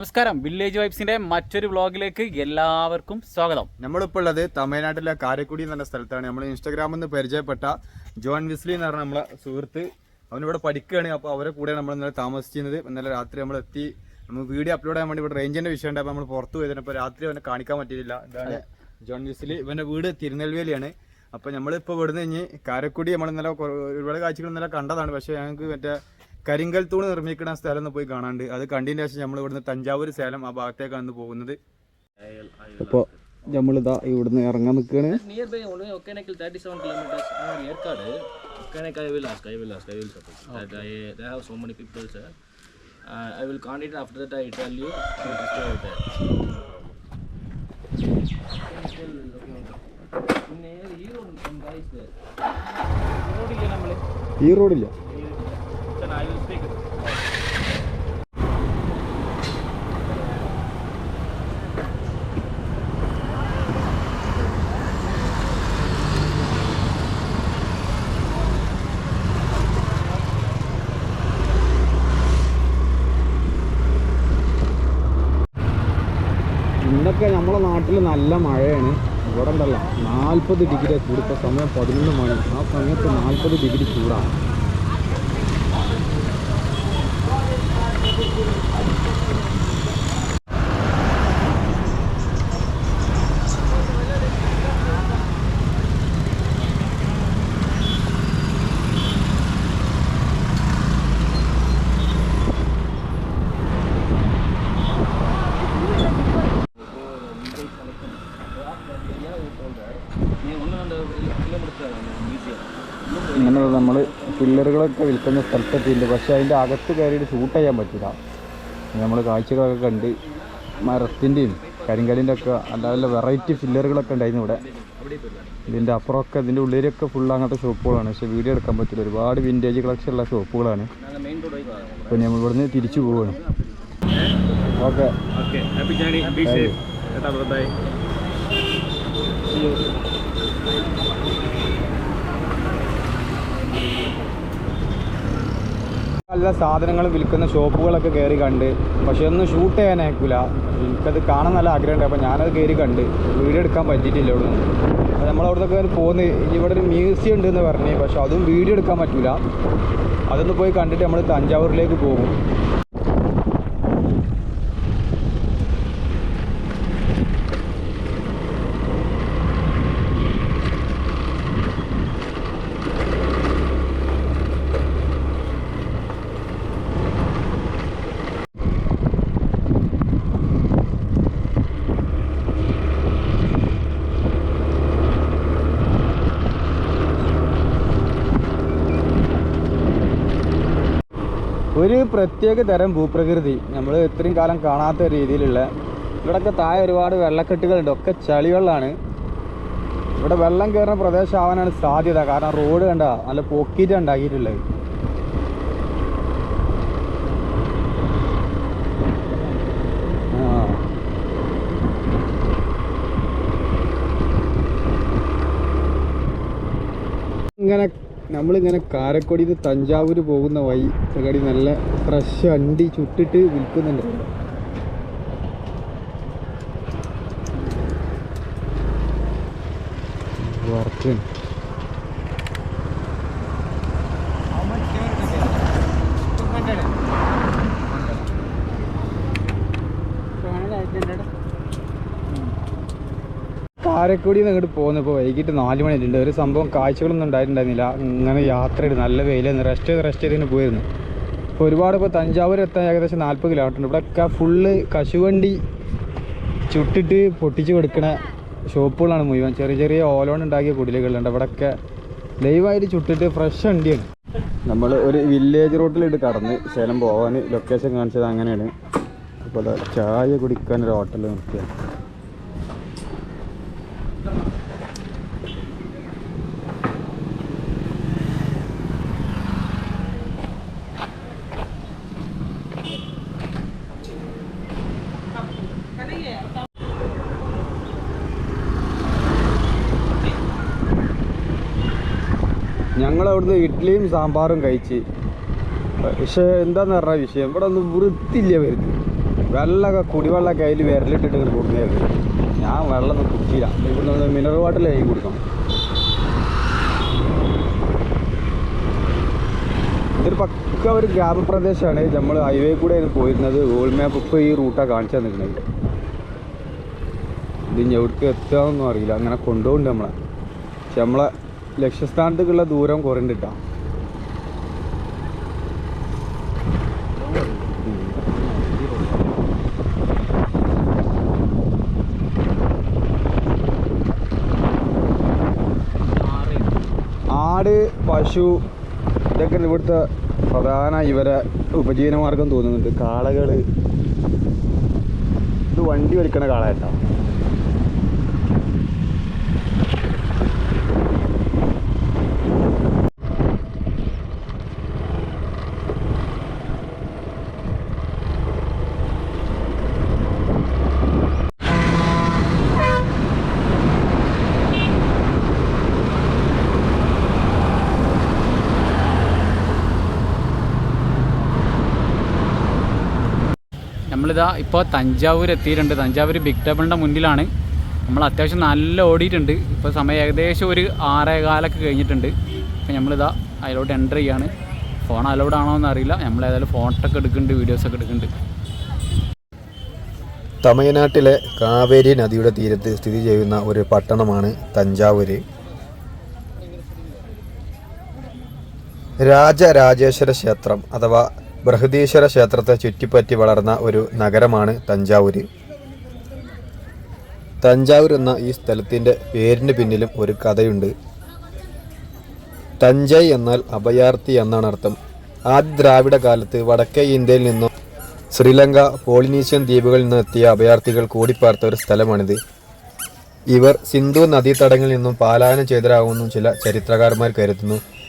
നമസ്കാരം. വില്ലേജ് വൈബ്സിന്റെ മറ്റൊരു വ്ളോഗിലേക്ക് എല്ലാവർക്കും സ്വാഗതം. നമ്മളിപ്പോൾ ഉള്ളത് തമിഴ്നാട്ടിലെ കാരക്കുടി എന്ന സ്ഥലത്താണ്. നമ്മൾ ഇൻസ്റ്റാഗ്രാമിൽ നിന്ന് പരിചയപ്പെട്ട ജോൺ വിസ്ലി എന്ന് പറഞ്ഞ നമ്മളെ സുഹൃത്ത്. അവനിവിടെ പഠിക്കുകയാണ്. അപ്പോൾ അവരെ കൂടെ നമ്മൾ ഇന്നലെ താമസിച്ചിരുന്നത്. ഇന്നലെ രാത്രി നമ്മൾ എത്തി. നമ്മൾ വീഡിയോ അപ്ലോഡ് ചെയ്യാൻ വേണ്ടി ഇവിടെ റേഞ്ചിന്റെ വിഷയം ഉണ്ടായപ്പോൾ നമ്മൾ പുറത്ത് പോയതിന് അപ്പോൾ രാത്രി അവനെ കാണിക്കാൻ പറ്റിയില്ല ഇതാണ് ജോൺ വിസ്ലി. ഇവന്റെ വീട് തിരുനെൽവേലിയാണ്. അപ്പോൾ നമ്മളിപ്പോൾ ഇവിടുന്ന് കഴിഞ്ഞ് കാരക്കുടി നമ്മൾ ഇന്നലെ ഒരുപാട് കാഴ്ചകൾ ഇന്നലെ കണ്ടതാണ്. പക്ഷേ ഞങ്ങൾക്ക് മറ്റേ കരിങ്കൽ തൂണ് നിർമ്മിക്കുന്ന സ്ഥലം പോയി കാണാണ്ട്. അത് കണ്ടതിന് ശേഷം നമ്മൾ ഇവിടുന്ന് തഞ്ചാവൂർ സേലം ആ ഭാഗത്തേക്കാണ് പോകുന്നത്. അപ്പോൾ നമ്മളിതാ ഇവിടുന്ന് ഇറങ്ങാൻ നിൽക്കുകയാണ് ഈ റോഡില്ല? Then I നമ്മളെ നാട്ടിൽ നല്ല മഴയാണ്. ഇവിടെ ഉണ്ടല്ലോ നാൽപ്പത് ഡിഗ്രി ചൂട് സമയം പതിനൊന്ന് മണി. ആ സമയത്ത് നാൽപ്പത് ഡിഗ്രി ചൂടാണ് നീ ഒന്ന് രണ്ട് കിലോമീറ്റർ മ്യൂസിയം ഇങ്ങനെ നമ്മൾ പില്ലറുകളൊക്കെ വിൽക്കുന്ന സ്ഥലത്തെത്തിയിട്ടുണ്ട് പക്ഷേ അതിന്റെ അകത്ത് കയറിയിട്ട് ഷൂട്ട് ചെയ്യാൻ പറ്റില്ല. നമ്മൾ കാഴ്ചകളൊക്കെ കണ്ട് മരത്തിന്റെയും കരിങ്കലിന്റെ ഒക്കെ അല്ലാതെ വെറൈറ്റി ഫില്ലറുകളൊക്കെ ഉണ്ടായിരുന്നു ഇവിടെ. ഇതിന്റെ അപ്പുറമൊക്കെ ഇതിന്റെ ഉള്ളിലൊക്കെ ഫുൾ അങ്ങനത്തെ ഷോപ്പുകളാണ് പക്ഷേ വീഡിയോ എടുക്കാൻ പറ്റില്ല. ഒരുപാട് വിന്റേജ് കളക്ഷൻ ഉള്ള ഷോപ്പുകളാണ് നിന്ന് അപ്പോൾ നമ്മൾ ഇവിടുന്ന് തിരിച്ചു പോവുകയാണ് okay. Okay happy journey be safe tata bye നല്ല സാധനങ്ങൾ വിൽക്കുന്ന ഷോപ്പുകളൊക്കെ കയറി കണ്ട്. പക്ഷെ ഒന്നും ഷൂട്ട് ചെയ്യാൻ അയക്കില്ല എനിക്കത് കാണാൻ നല്ല ആഗ്രഹമുണ്ട്. അപ്പോൾ ഞാനത് കയറി കണ്ട്. വീഡിയോ എടുക്കാൻ പറ്റിയിട്ടില്ല ഇവിടെ നിന്ന് പോന്ന്. ഇനി ഇവിടെ ഒരു മ്യൂസിയം ഉണ്ടെന്ന് പറഞ്ഞ്. പക്ഷെ അതും വീഡിയോ എടുക്കാൻ പറ്റില്ല അതൊന്ന് പോയി കണ്ടിട്ട് നമ്മൾ തഞ്ചാവൂരിലേക്ക് പോകും ഒരു പ്രത്യേക തരം ഭൂപ്രകൃതി. നമ്മൾ ഇത്രയും കാലം കാണാത്ത രീതിയിലുള്ള ഇവിടെയൊക്കെ താഴെ ഒരുപാട് വെള്ളക്കെട്ടുകളുണ്ട്. ഒക്കെ ചളിവെള്ളമാണ് ഇവിടെ വെള്ളം കയറുന്ന പ്രദേശമാവാനാണ് സാധ്യത. കാരണം റോഡ് കണ്ട നല്ല പൊക്കിയിട്ട് ഉണ്ടാക്കിയിട്ടുള്ളത്. ഇങ്ങനെ നമ്മളിങ്ങനെ കാരക്കൊടിയിൽ നിന്ന് തഞ്ചാവൂർ പോകുന്ന വഴി കടി നല്ല ഫ്രഷ് അണ്ടി ചുട്ടിട്ട് വിൽക്കുന്നുണ്ട്. വർക്ക് കാരക്കുടി നിന്ന് ഇങ്ങോട്ട് പോകുന്നപ്പോൾ വൈകിട്ട് നാല് മണിയിലുണ്ട് ഒരു സംഭവം കാഴ്ചകളൊന്നും ഉണ്ടായിട്ടുണ്ടായിരുന്നില്ല. ഇങ്ങനെ യാത്ര യാത്രയുടെ നല്ല വെയിലായിരുന്നു. റെസ്റ്റ് ചെയ്ത് റെസ്റ്റ് ചെയ്തിന് പോയിരുന്നു. അപ്പോൾ ഒരുപാട് ഇപ്പോൾ തഞ്ചാവൂർ എത്താൻ ഏകദേശം നാൽപ്പത് കിലോമീറ്റർ ഉണ്ട്. ഇവിടെയൊക്കെ ഫുള്ള് കശുവണ്ടി ചുട്ടിട്ട് പൊട്ടിച്ച് കൊടുക്കണ ഷോപ്പുകളാണ് മുഴുവൻ. ചെറിയ ചെറിയ ഓലോൺ ഉണ്ടാക്കിയ കുടിലുകളുണ്ട് ഇവിടെയൊക്കെ ലൈവായിട്ട് ചുട്ടിട്ട് ഫ്രഷ് വണ്ടിയാണ്. നമ്മൾ ഒരു വില്ലേജ് റോട്ടിലിട്ട് കടന്ന് ശേലം പോകാൻ ലൊക്കേഷൻ കാണിച്ചത് അങ്ങനെയാണ്. അപ്പോൾ ചായ കുടിക്കാൻ ഒരു ഹോട്ടൽ നിർത്തിയാണ് ഞങ്ങൾ അവിടുന്ന് ഇഡ്ഡലിയും സാമ്പാറും കഴിച്ച്. പക്ഷേ എന്താന്ന് പറഞ്ഞ വിഷയം? ഇവിടെ ഒന്നും വൃത്തിയില്ല വരുന്നത് വെള്ളമൊക്കെ കുടിവെള്ളമൊക്കെ അതിൽ വിരലിട്ടിട്ട് ഇങ്ങനെ കൊടുക്കുന്നത് ഞാൻ വെള്ളം ഒന്നും കുടിച്ചില്ല. ഇവിടുന്ന് മിനറൽ വാട്ടർ കൈ കൊടുക്കണം. ഇതൊരു പക്ക ഒരു ഗ്രാമപ്രദേശമാണ്. നമ്മൾ ഹൈവേ കൂടെ പോയിരുന്നത്. ഗൂഗിൾ മാപ്പ് ഇപ്പോൾ ഈ റൂട്ടാണ് കാണിച്ചു തന്നിരിക്കുന്നത്. ഇത് എവിടേക്ക് എത്തുകയെന്നൊന്നും അറിയില്ല. അങ്ങനെ കൊണ്ടുപോകുന്നുണ്ട് നമ്മളെ. പക്ഷെ നമ്മളെ ലക്ഷ്യസ്ഥാനത്തേക്കുള്ള ദൂരം കുറഞ്ഞിട്ടാ ആട് പശു ഇതൊക്കെ ഇവിടുത്തെ പ്രധാന ഇവരെ ഉപജീവനമാർഗം തോന്നുന്നുണ്ട്. കാളകൾ. ഇത് വണ്ടി വലിക്കണ കാളായിട്ടാ നമ്മളിതാ ഇപ്പോൾ തഞ്ചാവൂർ എത്തിയിട്ടുണ്ട്. തഞ്ചാവൂർ ബിഗ് ടേബിളിന്റെ മുന്നിലാണ്. നമ്മൾ അത്യാവശ്യം നല്ല ഓടിയിട്ടുണ്ട്. ഇപ്പോൾ സമയം ഏകദേശം ഒരു ആറേകാലൊക്കെ കഴിഞ്ഞിട്ടുണ്ട്. അപ്പോൾ നമ്മളിതാ അതിലോട്ട് എന്റർ ചെയ്യാണ്. ഫോൺ അലൗഡ് ആണോ എന്ന് അറിയില്ല. നമ്മൾ ഏതായാലും ഫോട്ടൊക്കെ എടുക്കുന്നുണ്ട് വീഡിയോസൊക്കെ എടുക്കുന്നുണ്ട്. തമിഴ്നാട്ടിലെ കാവേരി നദിയുടെ തീരത്ത് സ്ഥിതി ചെയ്യുന്ന ഒരു പട്ടണമാണ് തഞ്ചാവൂർ രാജരാജേശ്വര ക്ഷേത്രം അഥവാ ബൃഹദീശ്വര ക്ഷേത്രത്തെ ചുറ്റിപ്പറ്റി വളർന്ന ഒരു നഗരമാണ് തഞ്ചാവൂര്. തഞ്ചാവൂർ എന്ന ഈ സ്ഥലത്തിന്റെ പേരിന് പിന്നിലും ഒരു കഥയുണ്ട്. തഞ്ചൈ എന്നാൽ അഭയാർത്ഥി എന്നാണ് അർത്ഥം. ആദ്യ ദ്രാവിഡ കാലത്ത് വടക്കേ ഇന്ത്യയിൽ നിന്നും ശ്രീലങ്ക പോളിനീഷ്യൻ ദ്വീപുകളിൽ നിന്ന് എത്തിയ അഭയാർത്ഥികൾ കൂടിപ്പാർത്ത ഒരു സ്ഥലമാണിത്. ഇവർ സിന്ധു നദീതടങ്ങളിൽ നിന്നും പാലായനം ചെയ്തരാകുമെന്നും ചില ചരിത്രകാരന്മാർ കരുതുന്നു.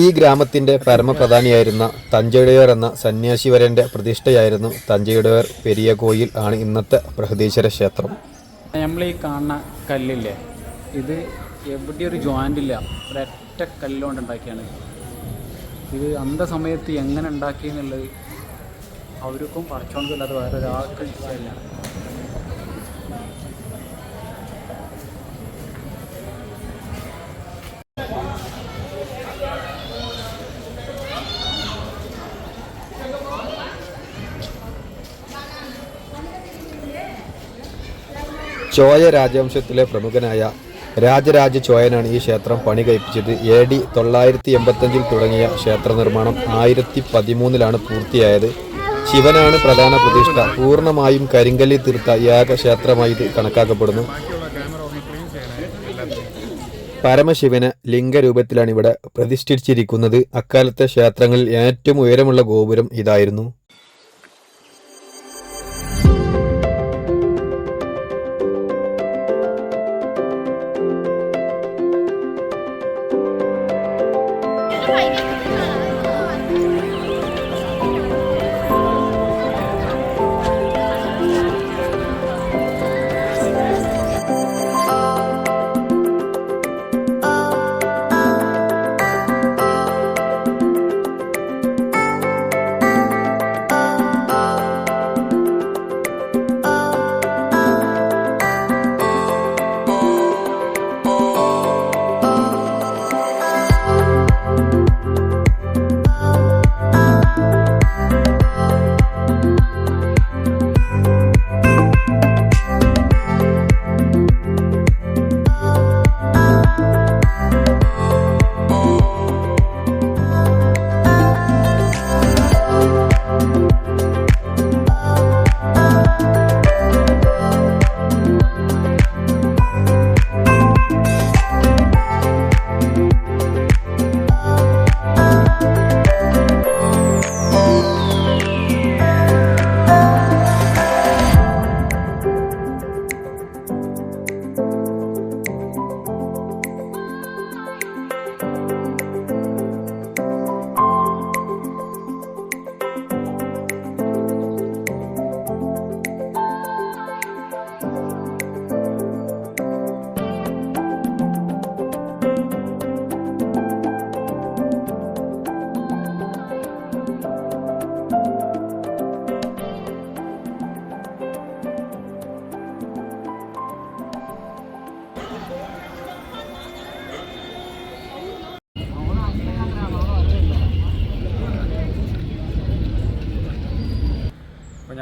ഈ ഗ്രാമത്തിന്റെ പരമപ്രധാനിയായിരുന്ന തഞ്ചയുടയർ എന്ന സന്യാസിവരന്റെ പ്രതിഷ്ഠയായിരുന്നു തഞ്ചയുടയർ പെരിയ കോയിൽ ആണ് ഇന്നത്തെ ബൃഹദീശ്വര ക്ഷേത്രം. നമ്മൾ ഈ കാണുന്ന കല്ലില്ലേ ഇത് എവിടെ ഒരു ജോയിന്റ് ഇല്ല. ഒരൊറ്റ കല്ലുകൊണ്ട് ഉണ്ടാക്കിയാണ്. ഇത് അന്ത സമയത്ത് എങ്ങനെ ഉണ്ടാക്കിയെന്നുള്ളത് അവർക്കും പറച്ചോണ്ടല്ലാതെ വേറെ ഒരാൾക്കും ചോയ രാജവംശത്തിലെ പ്രമുഖനായ രാജരാജ ചോയനാണ് ഈ ക്ഷേത്രം പണി കഴിപ്പിച്ചത്. എ ഡി തൊള്ളായിരത്തി എൺപത്തഞ്ചിൽ തുടങ്ങിയ ക്ഷേത്ര നിർമ്മാണം ആയിരത്തി പതിമൂന്നിലാണ് പൂർത്തിയായത്. ശിവനാണ് പ്രധാന പ്രതിഷ്ഠ. പൂർണമായും കരിങ്കല്ലിൽ തീർത്ത ഏക ക്ഷേത്രമായി ഇത് കണക്കാക്കപ്പെടുന്നു. പരമശിവന് ലിംഗരൂപത്തിലാണ് ഇവിടെ പ്രതിഷ്ഠിച്ചിരിക്കുന്നത്. അക്കാലത്തെ ക്ഷേത്രങ്ങളിൽ ഏറ്റവും ഉയരമുള്ള ഗോപുരം ഇതായിരുന്നു.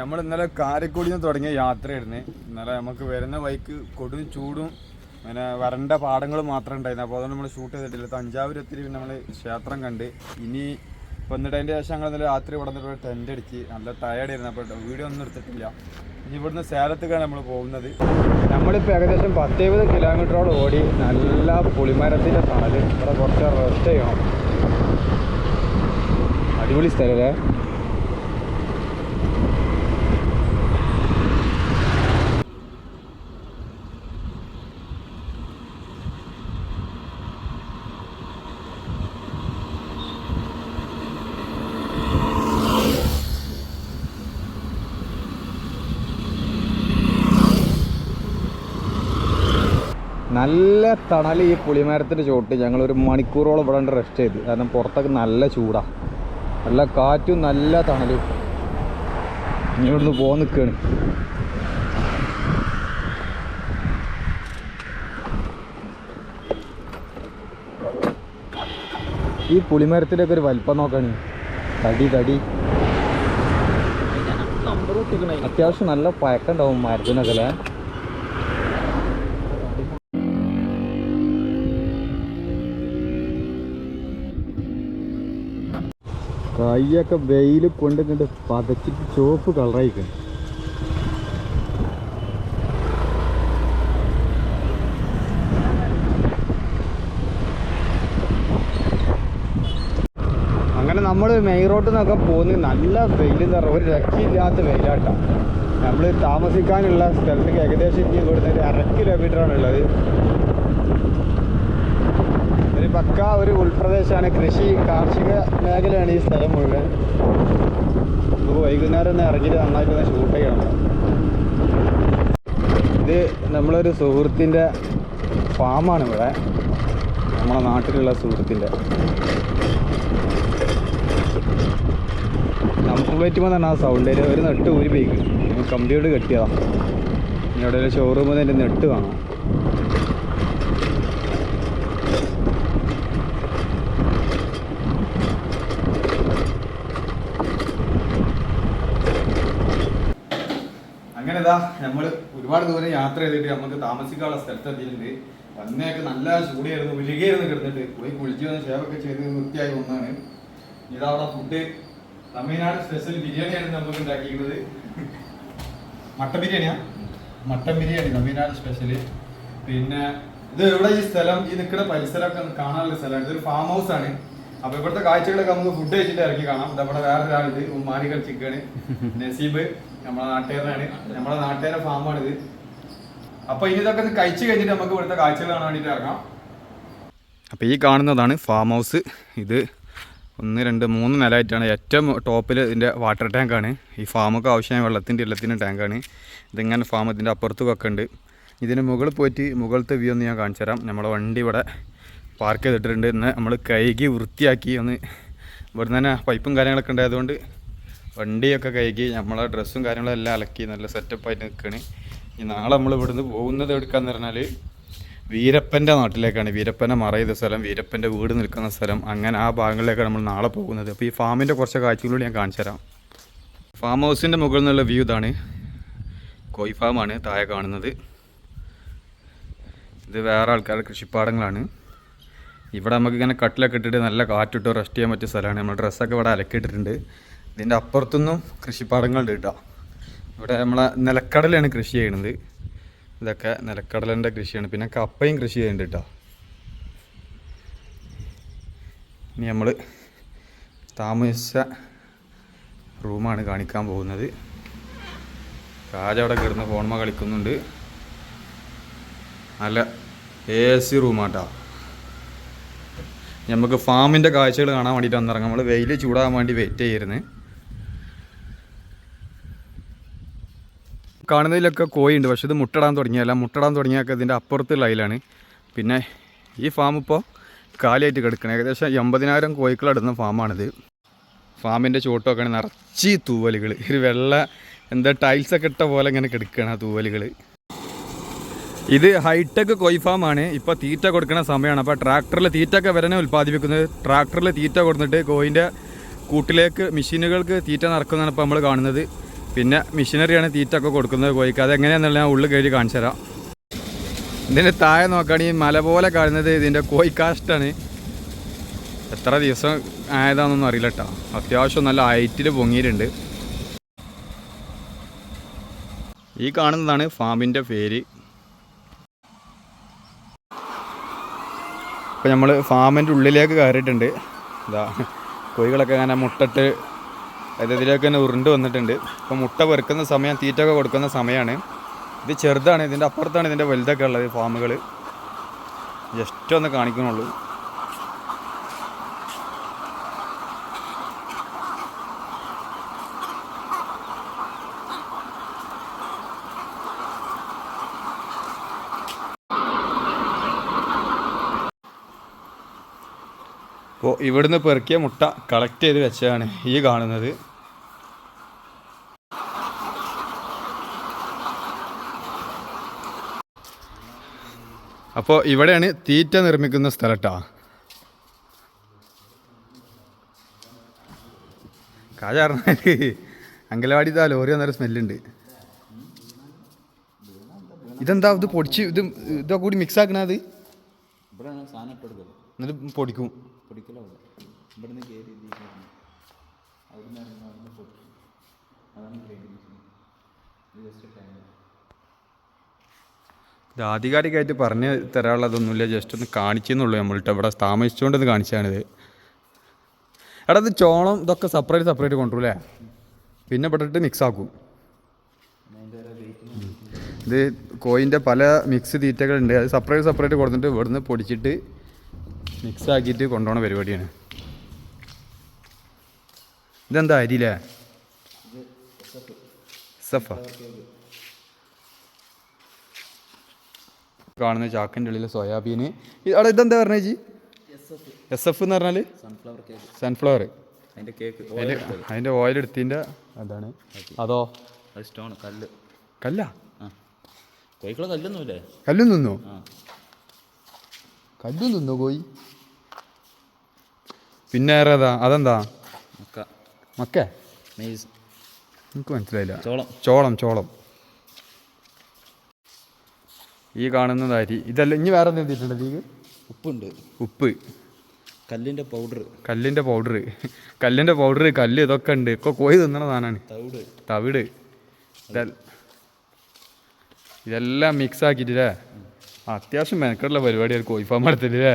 നമ്മൾ ഇന്നലെ കാരക്കുടിയിൽ നിന്ന് തുടങ്ങിയ യാത്രയായിരുന്നു. ഇന്നലെ നമുക്ക് വരുന്ന വൈക്ക് കൊടും ചൂടും പിന്നെ വരണ്ട പാടങ്ങൾ മാത്രമേ ഉണ്ടായിരുന്നു. അപ്പോൾ അതുകൊണ്ട് നമ്മൾ ഷൂട്ട് ചെയ്തിട്ടില്ല. തഞ്ചാവൂർ എത്തിരി പിന്നെ നമ്മൾ ക്ഷേത്രം കണ്ട്. ഇനി വന്നിട്ടതിന്റെ ശേഷം ഞങ്ങൾ ഇന്നലെ രാത്രി ഇവിടെ ടെന്റ് അടിച്ച് നല്ല ടയേർഡായിരുന്നു അപ്പോൾ വീഡിയോ ഒന്നും എടുത്തിട്ടില്ല. ഇനി ഇവിടുന്ന് സേലത്തേക്കാണ് നമ്മൾ പോകുന്നത്. നമ്മളിപ്പോൾ ഏകദേശം പത്തേഴുപത് കിലോമീറ്ററോളം ഓടി നല്ല പുളിമരത്തിന്റെ തണൽ ഇവിടെ കുറച്ച് റെസ്റ്റ് ചെയ്യണം. അടിപൊളി സ്ഥലമല്ലേ നല്ല തണൽ ഈ പുളിമരത്തിന്റെ ചോട്ട് ഞങ്ങൾ ഒരു മണിക്കൂറോളം ഇവിടെ റെസ്റ്റ് ചെയ്ത്. കാരണം പുറത്തൊക്കെ നല്ല ചൂടാണ് നല്ല കാറ്റും നല്ല തണലും. ഇനി ഇവിടുന്ന് പോകാൻ നിൽക്കുകയാണ് ഈ പുളിമരത്തിന്റെ ഒക്കെ ഒരു വലിപ്പം നോക്കാണ്. തടി തടി. അത്യാവശ്യം നല്ല പഴക്കം ഉണ്ടാവും മരത്തിനൊക്കെ അല്ലേ? കൈയൊക്കെ വെയിൽ കൊണ്ടിട്ട് പതച്ചിട്ട് ചുവപ്പ് കളറായിക്കും അങ്ങനെ നമ്മൾ മെയിൻ റോഡിൽ നിന്നൊക്കെ പോകുന്നത് നല്ല വെയിൽ എന്ന് പറഞ്ഞാൽ ഒരു രക്ഷയില്ലാത്ത വെയിലാട്ടാണ് നമ്മൾ താമസിക്കാനുള്ള സ്ഥലത്തേക്ക് ഏകദേശം ഇനി ഒരു അര കിലോമീറ്ററാണ് ഉള്ളത്. പക്ക ഒരു ഉൾപ്രദേശമാണ് കൃഷി കാർഷിക മേഖലയാണ് ഈ സ്ഥലം മുഴുവൻ. നമുക്ക് വൈകുന്നേരം ഒന്ന് ഇറങ്ങിയിട്ട് നന്നായിട്ട് ഒന്ന് ഷൂട്ട് ചെയ്യണം ഇത് നമ്മളൊരു സുഹൃത്തിന്റെ ഫാമാണ് ഇവിടെ. നമ്മളെ നാട്ടിലുള്ള സുഹൃത്തിന്റെ. നമുക്ക് പറ്റുമ്പോൾ തന്നെ ആ സൗണ്ടിൽ ഒരു നെട്ട് ഊരി പോയിക്കും കമ്പിയോട് കെട്ടിയതാണ് ഇനി എവിടെയെങ്കിലും ഷോറൂമിൽ നിന്ന് നെട്ട് കാണാം. നമ്മൾ ഒരുപാട് ദൂരം യാത്ര ചെയ്തിട്ട് നമുക്ക് താമസിക്കാനുള്ള സ്ഥലത്ത് എത്തിയിട്ടുണ്ട്. വന്നേക്ക് നല്ല ചൂടിയായിരുന്നു ഉരുകയായിരുന്നു കിടന്നിട്ട്. പോയി കുളിച്ച് വന്ന് ഷേവൊക്കെ ചെയ്ത് വൃത്തിയായി വന്നാണ്. ഇതവിടെ ഫുഡ് തമിഴ്നാട് സ്പെഷ്യൽ ബിരിയാണിയാണ് നമുക്ക് ഉണ്ടാക്കിയിരുന്നത് മട്ടൻ ബിരിയാണിയാ? മട്ടൻ ബിരിയാണി തമിഴ്നാട് സ്പെഷ്യൽ പിന്നെ ഇത് ഇവിടെ ഈ സ്ഥലം? ഈ നിൽക്കുന്ന പരിസരമൊക്കെ കാണാനുള്ള സ്ഥലമാണ് ഇതൊരു ഫാം ഹൗസ് ആണ്. അപ്പൊ ഇവിടുത്തെ കാഴ്ചകളൊക്കെ നമുക്ക് ഫുഡ് കഴിച്ചിട്ട് ഇറങ്ങി കാണാം. നമ്മുടെ വേറൊരാളിത് ഉമ്മാരികൾ ചിക്കൻ നസീബ്. നമ്മളെ നാട്ടുകാരനാണ്. നമ്മളെ നാട്ടുകാരുടെ ഫാമാണിത് അപ്പൊ ഇനി ഇതൊക്കെ ഒന്ന് കഴിച്ചു കഴിഞ്ഞിട്ട് നമുക്ക് ഇവിടുത്തെ കാഴ്ചകൾ കാണാൻ വേണ്ടിയിട്ട് ഇറങ്ങാം. അപ്പോൾ ഈ കാണുന്നതാണ് ഫാം ഹൗസ് ഇത് ഒന്ന് രണ്ട് മൂന്ന് നിലയായിട്ടാണ് ഏറ്റവും ടോപ്പിൽ ഇതിന്റെ വാട്ടർ ടാങ്കാണ് ഈ ഫാമൊക്കെ ആവശ്യമായ വെള്ളത്തിന്റെ എല്ലാത്തിന്റെ ടാങ്കാണ് ഇതിങ്ങനെ ഫാം ഇതിന്റെ അപ്പുറത്തൊക്കെ ഉണ്ട്. ഇതിന് മുകളിൽ പോയിട്ട് മുകളിലത്തെ വ്യൂ ഒന്ന് ഞാൻ കാണിച്ചു തരാം. നമ്മളെ വണ്ടി ഇവിടെ പാർക്ക് ചെയ്തിട്ടുണ്ട് ഇന്ന് നമ്മൾ കഴുകി വൃത്തിയാക്കി ഒന്ന് ഇവിടുന്ന് തന്നെ പൈപ്പും കാര്യങ്ങളൊക്കെ ഉണ്ടായതുകൊണ്ട് വണ്ടിയൊക്കെ കഴുകി നമ്മളെ ഡ്രസ്സും കാര്യങ്ങളും എല്ലാം അലക്കി നല്ല സെറ്റപ്പായിട്ട് നിൽക്കുകയാണ് ഈ നാളെ നമ്മൾ ഇവിടുന്ന് പോകുന്നത് എടുക്കാന്ന് പറഞ്ഞാൽ വീരപ്പന്റെ നാട്ടിലേക്കാണ്. വീരപ്പനെ മറ സ്ഥലം വീരപ്പന്റെ വീട് നിൽക്കുന്ന സ്ഥലം അങ്ങനെ ആ ഭാഗങ്ങളിലേക്കാണ് നമ്മൾ നാളെ പോകുന്നത്. അപ്പോൾ ഈ ഫാമിന്റെ കുറച്ച് കാഴ്ചകളൂടെ ഞാൻ കാണിച്ചു തരാം. ഫാം ഹൗസിന്റെ മുകളിൽ നിന്നുള്ള വ്യൂ ഇതാണ്. കോയി ഫാമാണ് താഴെ കാണുന്നത്. ഇത് വേറെ ആൾക്കാരുടെ കൃഷിപ്പാടങ്ങളാണ്. ഇവിടെ നമുക്ക് ഇങ്ങനെ കട്ടിലൊക്കെ ഇട്ടിട്ട് നല്ല കാറ്റിട്ടോ റെസ്റ്റ് ചെയ്യാൻ പറ്റിയ സ്ഥലമാണ്. നമ്മൾ ഡ്രസ്സൊക്കെ ഇവിടെ അലക്കിയിട്ടിട്ടുണ്ട്. ഇതിന്റെ അപ്പുറത്തൊന്നും കൃഷിപ്പാടങ്ങളുണ്ട് കേട്ടോ. ഇവിടെ നമ്മളെ നിലക്കടലാണ് കൃഷി ചെയ്യുന്നത്. ഇതൊക്കെ നിലക്കടലിന്റെ കൃഷിയാണ്. പിന്നെ കപ്പയും കൃഷി ചെയ്യുന്നുണ്ട് കേട്ടോ. ഇനി നമ്മൾ താമസിച്ച റൂമാണ് കാണിക്കാൻ പോകുന്നത്. രാജ അവിടെ കിടന്ന് ഫോൺമ കളിക്കുന്നുണ്ട്. നല്ല എ സി റൂമാട്ടോ നമുക്ക് ഫാമിന്റെ കാഴ്ചകൾ കാണാൻ വേണ്ടിയിട്ട് വന്നിറങ്ങാം. നമ്മൾ വെയിൽ ചൂടാകാൻ വേണ്ടി വെയിറ്റ് ചെയ്തിരുന്നു കാണുന്നതിലൊക്കെ കോഴിയുണ്ട്. പക്ഷെ ഇത് മുട്ടടാൻ തുടങ്ങിയല്ല മുട്ടടാൻ തുടങ്ങിയൊക്കെ ഇതിന്റെ അപ്പുറത്തുള്ള അയിലാണ്. പിന്നെ ഈ ഫാം ഇപ്പോൾ കാലിയായിട്ട് കിടക്കണം. ഏകദേശം എൺപതിനായിരം കോഴിക്കളടുന്ന ഫാമാണിത് ഫാമിന്റെ ചുവട്ടൊക്കെ നിറച്ച് തൂവലുകൾ ഒരു വെള്ള എന്താ ടൈൽസൊക്കെ ഇട്ട പോലെ ഇങ്ങനെ കിടക്കുകയാണ് ആ തൂവലുകൾ ഇത് ഹൈടെക് കോയി ഫാമാണ് ഇപ്പോൾ തീറ്റ കൊടുക്കുന്ന സമയമാണ് അപ്പോൾ ട്രാക്ടറിൽ തീറ്റ ഒക്കെ വരനെ ഉൽപ്പാദിപ്പിക്കുന്നത്. ട്രാക്ടറിൽ തീറ്റ കൊടുത്തിട്ട് കോയിന്റെ കൂട്ടിലേക്ക് മെഷീനുകൾക്ക് തീറ്റ നിറക്കുന്നതാണ് ഇപ്പോൾ നമ്മൾ കാണുന്നത്. പിന്നെ മിഷനറിയാണ് തീറ്റ ഒക്കെ കൊടുക്കുന്നത് കോഴിക്ക്. അതെങ്ങനെയാണെന്നുള്ള ഞാൻ ഉള്ളിൽ കയറി കാണിച്ചു തരാം. ഇതിന്റെ താഴെ നോക്കുകയാണെങ്കിൽ മല പോലെ കാണുന്നത് ഇതിന്റെ കോഴിക്കാഷ്ടാണ് എത്ര ദിവസം ആയതാണെന്നൊന്നും അറിയില്ല കേട്ടോ. അത്യാവശ്യം നല്ല ഹൈറ്റിൽ പൊങ്ങിയിട്ടുണ്ട്. ഈ കാണുന്നതാണ് ഫാമിന്റെ പേര്. ഇപ്പം നമ്മൾ ഫാമിന്റെ ഉള്ളിലേക്ക് കയറിയിട്ടുണ്ട്. ഇതാ കോഴികളൊക്കെ അങ്ങനെ മുട്ടിട്ട് അതായത് ഇതിലേക്ക് തന്നെ ഉരുണ്ട് വന്നിട്ടുണ്ട്. ഇപ്പം മുട്ട പെറുക്കുന്ന സമയം തീറ്റൊക്കെ കൊടുക്കുന്ന സമയമാണ്. ഇത് ചെറുതാണ് ഇതിന്റെ അപ്പുറത്താണ് ഇതിന്റെ വലുതൊക്കെ ഉള്ളത് ഫാമുകൾ ജസ്റ്റ് ഒന്ന് കാണിക്കണുള്ളൂ. അപ്പോൾ ഇവിടുന്ന് പെറുക്കിയ മുട്ട കളക്ട് ചെയ്ത് വെച്ചതാണ് ഈ കാണുന്നത്. അപ്പോൾ ഇവിടെയാണ് തീറ്റ നിർമ്മിക്കുന്ന സ്ഥലട്ടാ. കാജ പറഞ്ഞാൽ അങ്കലവാടി താ ലോറി വന്നൊരു സ്മെല്ലുണ്ട്. ഇതെന്താ? ഇത് പൊടിച്ച് ഇത് ഇതൊക്കെ കൂടി മിക്സ് ആക്കണത്? എന്നിട്ട് പൊടിക്കും. പൊടിക്കലോ അവിടെ ഇവിടുന്ന് കയറി അവിടുന്ന് ഇറങ്ങി അവിടുന്ന് പൊടിക്കും അതാണ് ഗ്രൈൻഡിങ് ഇത് ആധികാരികമായിട്ട് പറഞ്ഞ് തരാനുള്ളതൊന്നുമില്ല. ജസ്റ്റ് ഒന്ന് കാണിച്ചെന്നുള്ളൂ നമ്മളിട്ട് ഇവിടെ താമസിച്ചുകൊണ്ടൊന്ന് കാണിച്ചാണിത്. എടാ ഇത് ചോളം ഇതൊക്കെ സെപ്പറേറ്റ് സെപ്പറേറ്റ് കൊണ്ടുവരൂലേ പിന്നെ ഇവിടെ ഇട്ട് മിക്സ് ആക്കും. ഇത് കോയിന്റെ പല മിക്സ് തീറ്റകളുണ്ട്. അത് സെപ്പറേറ്റ് സെപ്പറേറ്റ് കൊടുത്തിട്ട് ഇവിടുന്ന് പൊടിച്ചിട്ട് മിക്സ് ആക്കിയിട്ട് കൊണ്ടുപോണ പരിപാടിയാണ്. ഇതെന്താ അരിയില്ലേ? സഫ. കാണുന്ന ചാക്കിന്റെ ഉള്ളിൽ സോയാബീൻ അവിടെ ഇതെന്താ പറഞ്ഞേ ജി എസ് എഫ് എന്ന് പറഞ്ഞാൽ സൺഫ്ലവർ അതിന്റെ ഓയിൽ എടുത്തിന്റെ അതാണ്. അതോ? സ്റ്റോൺ കല്ല്. കല്ല? ആ. കോഴിക്കുള്ള കല്ലൊന്നുമില്ലേ? കല്ലും നിന്നോ കല്ലും നിന്നോ കോയി പിന്നെ ഏറെതാ അതെന്താ? മക്ക. മക്കേ? എനിക്ക് മനസ്സിലായില്ല. ചോളം. ചോളം ചോളം. ഈ കാണുന്നത് അരി ഇതല്ല ഇനി വേറെ എന്താ ഈ ഉപ്പുണ്ട്. ഉപ്പ്. കല്ലിന്റെ പൗഡർ. കല്ലിന്റെ പൗഡർ. കല്ലിന്റെ പൗഡർ കല്ല് ഇതൊക്കെ ഉണ്ട്. ഇപ്പൊ കോഴി തിന്നണ സാധനമാണ് തവിട്. തവിട്. ഇതെല്ലാം മിക്സ് ആക്കിയിട്ടില്ലേ? അത്യാവശ്യം മെനക്കെട്ടുള്ള പരിപാടിയാണ് കോഴിഫാം നടത്തില്ലേ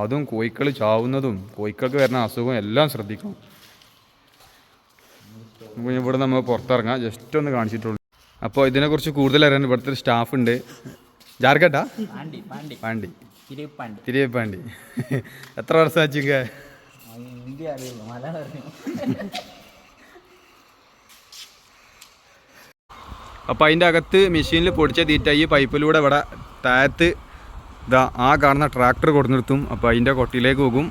അതും കോഴിക്കൾ ചാവുന്നതും കോഴിക്കൾക്ക് വരുന്ന അസുഖവും എല്ലാം ശ്രദ്ധിക്കണം. ഇവിടെ നമ്മൾ പുറത്തിറങ്ങാം. ജസ്റ്റ് ഒന്ന് കാണിച്ചിട്ടുള്ളൂ. അപ്പോൾ ഇതിനെക്കുറിച്ച് കൂടുതൽ അറിയാൻ ഇവിടുത്തെ സ്റ്റാഫ് ഉണ്ട്. ജാർഖണ്ഡാ? പാണ്ടി പാണ്ടി. എത്ര വർഷം ആച്ചിങ്ക അപ്പോൾ അതിന്റെ അകത്ത് മെഷീനിൽ പൊടിച്ച തീറ്റ ഈ പൈപ്പിലൂടെ ഇവിടെ താഴത്ത് ഇതാ ആ കാണുന്ന ട്രാക്ടർ കൊടുന്നിർത്തും അപ്പോൾ അതിന്റെ കൊട്ടിയിലേക്ക് പോകും.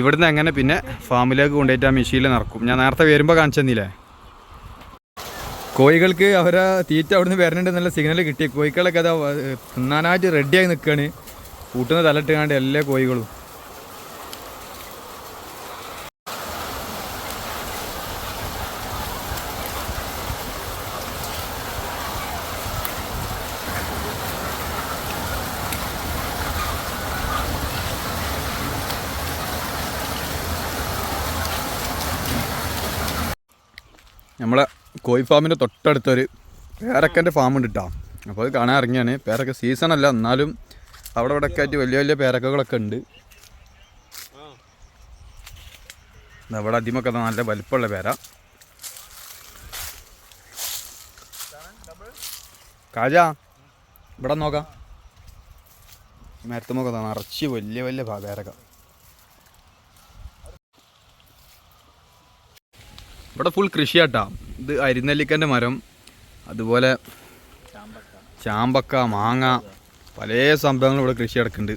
ഇവിടുന്ന് എങ്ങനെ പിന്നെ ഫാമിലേക്ക് കൊണ്ടുപോയിട്ട് ആ മെഷീനിൽ നടക്കും ഞാൻ നേരത്തെ വരുമ്പോൾ കാണിച്ചു തന്നില്ലേ കോഴികൾക്ക് അവരെ തീറ്റ അവിടുന്ന് വരണുണ്ട് നല്ല സിഗ്നൽ കിട്ടി. കോഴികളൊക്കെ അതാ തിന്നാനായിട്ട് റെഡിയായി നിൽക്കുകയാണ് കൂട്ടുന്ന തലട്ടുകാണ്ട് എല്ലാ കോഴികളും. നമ്മളെ കോഴി ഫാമിന്റെ തൊട്ടടുത്തൊരു പേരക്കന്റെ ഉണ്ട് കേട്ടോ അപ്പോൾ അത് കാണാൻ ഇറങ്ങിയാണ്. പേരക്ക സീസൺ അല്ല എന്നാലും അവിടെ ഇവിടെ ഒക്കെ ആയിട്ട് വലിയ വലിയ പേരക്കകളൊക്കെ ഉണ്ട്. അവിടെ അധികമൊക്കെ നല്ല വലിപ്പമുള്ള പേര. കാജ ഇവിടെ നോക്കാം. മരത്തുമൊക്കെ നിറച്ച് വലിയ വലിയ പേരക്ക. ഇവിടെ ഫുൾ കൃഷിയാട്ടാ ഇത് അരിനെല്ലിക്കന്റെ മരം അതുപോലെ ചാമ്പക്ക മാങ്ങ പല സംഭവങ്ങളും ഇവിടെ കൃഷി നടക്കുന്നുണ്ട്.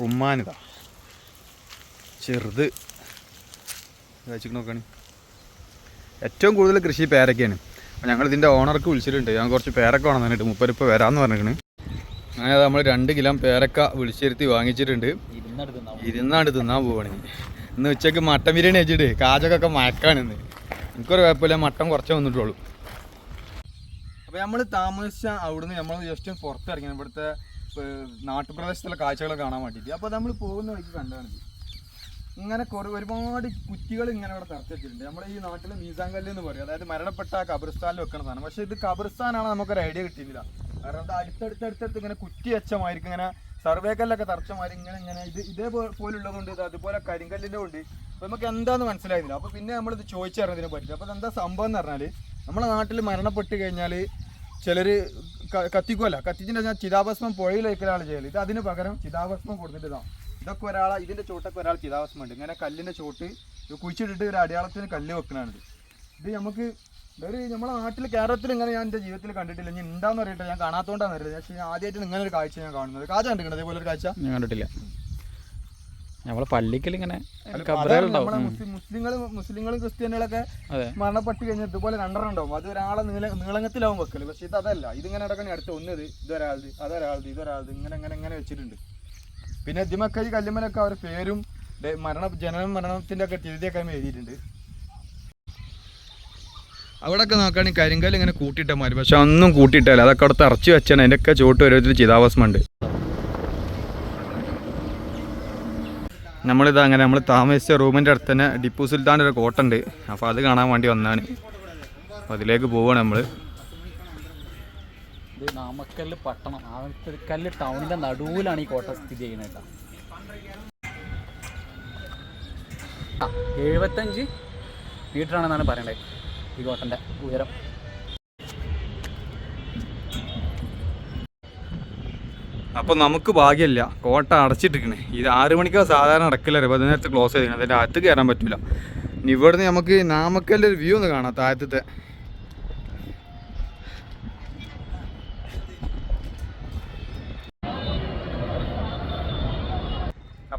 റുമാനിതാ ചെറുത്. കഴിച്ചിട്ട് നോക്കാണ്. ഏറ്റവും കൂടുതൽ കൃഷി പേരക്കയാണ്. അപ്പോൾ ഞങ്ങൾ ഇതിന്റെ ഓണർക്ക് വിളിച്ചിട്ടുണ്ട്. ഞാൻ കുറച്ച് പേരക്ക വേണം തന്നിട്ട് മുപ്പരിപ്പോൾ വരാമെന്ന് പറഞ്ഞിരിക്കണ്. അങ്ങനെ നമ്മൾ രണ്ട് കിലോ പേരക്ക വിളിച്ചിരുത്തി വാങ്ങിച്ചിട്ടുണ്ട്. ഇരുന്നാണ്ട് തിന്നാൻ പോവാണ്. ഇന്ന് ഉച്ചയ്ക്ക് മട്ടൻ ബിരിയാണി വെച്ചിട്ട് കാജക്കൊക്കെ മയക്കാണ് ഇന്ന് എനിക്കൊരു കുഴപ്പമില്ല മട്ടൻ കുറച്ചേ വന്നിട്ടുള്ളൂ. അപ്പോൾ നമ്മൾ താമസിച്ച അവിടുന്ന് നമ്മൾ ജസ്റ്റ് പുറത്തിറങ്ങി ഇവിടുത്തെ നാട്ടുപ്രദേശത്തുള്ള കാഴ്ചകൾ കാണാൻ വേണ്ടിയിട്ട്. അപ്പോൾ നമ്മൾ പോകുന്ന വഴിക്ക് കണ്ടാണ് ഇങ്ങനെ കുറേ ഒരുപാട് കുറ്റികൾ ഇങ്ങനെ ഇവിടെ തറച്ച് വെച്ചിട്ടുണ്ട് നമ്മുടെ ഈ നാട്ടിലെ മീസാങ്കല്ല് എന്ന് പറയും. അതായത് മരണപ്പെട്ട കബർസ്ഥാനിൽ വെക്കണ സാധനം. പക്ഷേ ഇത് കബറിസ്ഥാനാണ് നമുക്കൊരു ഐഡിയ കിട്ടിയില്ല കാരണം അത് അടുത്തടുത്തടുത്തടുത്ത് അടുത്തടുത്ത് ഇങ്ങനെ കുറ്റി വെച്ചമായിരിക്കും ഇങ്ങനെ സർവേ കല്ലൊക്കെ തറച്ചമാരി ഇങ്ങനെ ഇങ്ങനെ ഇത് പോലെ ഇത് അതുപോലെ കരിങ്കല്ലിന്റെ ഉണ്ട്. അപ്പോൾ നമുക്ക് എന്താന്ന് മനസ്സിലായിരുന്നില്ല അപ്പോൾ പിന്നെ നമ്മളിത് ചോദിച്ചറിഞ്ഞതിനെ പറ്റി അപ്പോൾ എന്താ സംഭവം എന്ന് പറഞ്ഞാൽ നമ്മുടെ നാട്ടിൽ മരണപ്പെട്ട് കഴിഞ്ഞാൽ ചിലർ കത്തിക്കുമല്ല കത്തിച്ചിട്ട് കഴിഞ്ഞാൽ ചിതാഭസ്മം പുഴയിലേക്കലാണ് ചെയ്യൽ ഇത് അതിന് പകരം ചിതാഭസ്മം കൊടുത്തിട്ട് ഇതാ ഇതൊക്കെ ഒരാൾ ഇതിന്റെ ചോട്ടൊക്കെ ഒരാൾ ചിതാഭസ്മം ഉണ്ട്. ഇങ്ങനെ കല്ലിന്റെ ചോട്ട് കുഴിച്ചിട്ടിട്ട് ഒരു അടയാളത്തിന് കല്ല് വെക്കണാണിത്. ഇത് നമുക്ക് ഒരു നമ്മുടെ നാട്ടിൽ കേരളത്തിൽ ഇങ്ങനെ ഞാൻ എന്റെ ജീവിതത്തിൽ കണ്ടിട്ടില്ല. ഇനി ഉണ്ടാന്ന് അറിയട്ടെ ഞാൻ കാണാത്തോണ്ടാന്ന് അറിയില്ല പക്ഷേ ഞാൻ ആദ്യമായിട്ട് ഇങ്ങനെ ഒരു കാഴ്ച ഞാൻ കാണുന്നത്. കാഴ്ച കണ്ടിട്ടുണ്ട് ഇതേപോലെ ഒരു കാഴ്ച? ഞാൻ കണ്ടിട്ടില്ല. നമ്മളെ പള്ളിക്കൽ ഇങ്ങനെ നമ്മളെ. മുസ്ലിങ്ങളും മുസ്ലിങ്ങളും ക്രിസ്ത്യാനികളൊക്കെ മരണപ്പെട്ട് കഴിഞ്ഞാൽ ഇതുപോലെ രണ്ടെണ്ണം ഉണ്ടാവും അത് ഒരാളെ നീള നീളങ്ങത്തിലാവും വെക്കൽ. പക്ഷെ ഇത് അതല്ല. ഇതിങ്ങനെ ഇടക്കണി അടുത്ത് ഒന്നത് ഇതൊരാളത് അതൊരാളത് ഇതൊരാളത് ഇങ്ങനെ ഇങ്ങനെ ഇങ്ങനെ വെച്ചിട്ടുണ്ട്. പിന്നെ ഇതിമൊക്കെ ഈ കല്ലുമ്മലൊക്കെ അവരുടെ പേരും മരണ ജനനം മരണത്തിന്റെ ഒക്കെ തീയതിയൊക്കെ എഴുതിയിട്ടുണ്ട്. അവിടെയൊക്കെ നോക്കുകയാണെങ്കിൽ കരിങ്കല്ല് ഇങ്ങനെ കൂട്ടിയിട്ടാൽ മതി പക്ഷെ ഒന്നും കൂട്ടിയിട്ടല്ല. അതൊക്കെ അവിടെ തറച്ച് വെച്ചാണ്. അതിന്റെയൊക്കെ ചോട്ട് ഓരോരുത്തർ ചിതാവസ്മുണ്ട് നമ്മളിത് അങ്ങനെ നമ്മൾ താമസിച്ച റൂമിന്റെ അടുത്ത് തന്നെ ടിപ്പു സുൽത്താന്റെ ഒരു കോട്ടുണ്ട് അപ്പോൾ അത് കാണാൻ വേണ്ടി വന്നാണ്. അപ്പോൾ അതിലേക്ക് പോവുകയാണ് നമ്മൾ ഇത് നാമക്കല്ല് പട്ടണം. നാമക്കല്ല് ടൗണിന്റെ നടുവിലാണ് ഈ കോട്ട സ്ഥിതി ചെയ്യുന്നത് എഴുപത്തഞ്ച് മീറ്റർ ആണെന്നാണ് പറയണ്ടത് ഈ കോട്ടന്റെ ഉയരം. അപ്പോൾ നമുക്ക് ഭാഗ്യമില്ല. കോട്ട അടച്ചിട്ടിരിക്കണേ. ഇത് ആറ് മണിക്കാണ് സാധാരണ അടക്കില്ല പതിനേരത്ത് ക്ലോസ് ചെയ്തിരിക്കണം അതിന്റെ അകത്ത് കയറാൻ പറ്റില്ല ഇവിടുന്ന് നമുക്ക് നാമക്കലിന്റെ ഒരു വ്യൂ ഒന്ന് കാണാം താഴത്തെ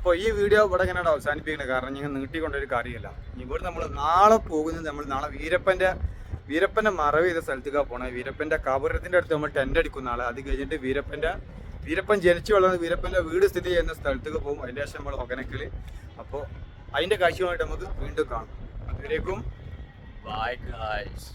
അപ്പോൾ ഈ വീഡിയോ ഇവിടെ ഇങ്ങനെ അവസാനിപ്പിക്കുന്നത്. കാരണം ഞങ്ങൾ നീട്ടിക്കൊണ്ടൊരു കാര്യമില്ല. ഇവിടെ നമ്മൾ നാളെ പോകുന്നത് നമ്മൾ നാളെ വീരപ്പന്റെ വീരപ്പന്റെ മറവ് ചെയ്ത സ്ഥലത്തേക്കാണ് പോകണത് വീരപ്പന്റെ കബറത്തിന്റെ അടുത്ത് നമ്മൾ ടെന്റ് അടിക്കുന്ന ആളെ. അത് കഴിഞ്ഞിട്ട് വീരപ്പന്റെ വീരപ്പൻ ജനിച്ചു വളർന്ന വീരപ്പന്റെ വീട് സ്ഥിതി ചെയ്യുന്ന സ്ഥലത്തേക്ക് പോകും. അതിന്റെ ശേഷം നമ്മൾ ഒകനക്കൽ അപ്പോൾ അതിന്റെ കാഴ്ചയുമായിട്ട് നമുക്ക് വീണ്ടും കാണാം. അതുവരേക്കും ബൈ ഗൈസ്